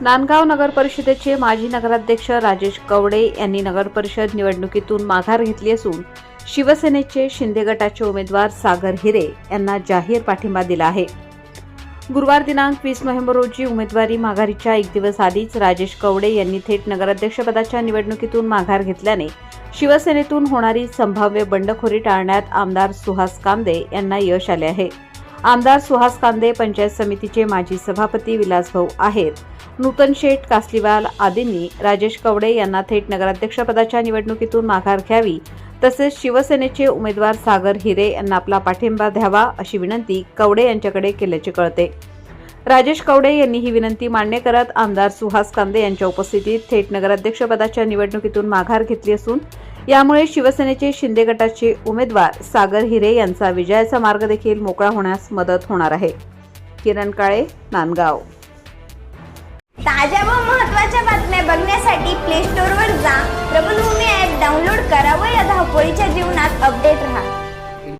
नांदगाव नगर परिषदेचे माजी नगराध्यक्ष राजेश कवडे यांनी नगर परिषद निवडणुकीतून माघार घेतली असून शिवसेनेचे शिंदे गटाचे उमेदवार सागर हिरे यांना जाहीर पाठिंबा दिला आहे. गुरुवार दिनांक वीस नोव्हेंबर रोजी उमेदवारी माघारीच्या एक दिवस आधीच राजेश कवडे यांनी थेट नगराध्यक्षपदाच्या निवडणुकीतून माघार घेतल्याने शिवसेनेतून होणारी संभाव्य बंडखोरी टाळण्यात आमदार सुहास कांदे यांना यश आले आहे. आमदार सुहास कांदे पंचायत समितीचे माजी सभापती विलासभाऊ आहेत. नूतन शेठ कासलीवाल आदींनी राजेश कवडे यांना थेट नगराध्यक्षपदाच्या निवडणुकीतून माघार घ्यावी तसेच शिवसेनेचे उमेदवार सागर हिरे यांना आपला पाठिंबा द्यावा अशी विनंती कवडे यांच्याकडे केल्याचे कळते. राजेश कवडे यांनी ही विनंती मान्य करत आमदार सुहास कांदे यांच्या उपस्थितीत थेट नगराध्यक्षपदाच्या निवडणुकीतून माघार घेतली असून यामुळे शिवसेनेचे शिंदे गटाचे उमेदवार सागर हिरे यांचा विजयाचा मार्ग देखील मोकळा होण्यास मदत होणार आहे. किरण काळे नांदगाव. ताज्या व महत्त्वाच्या बातम्या बघण्यासाठी प्ले स्टोअरवर जा. प्रबलभूमी ॲप डाउनलोड करा व या धावपळीच्या जीवनात अपडेट राहा.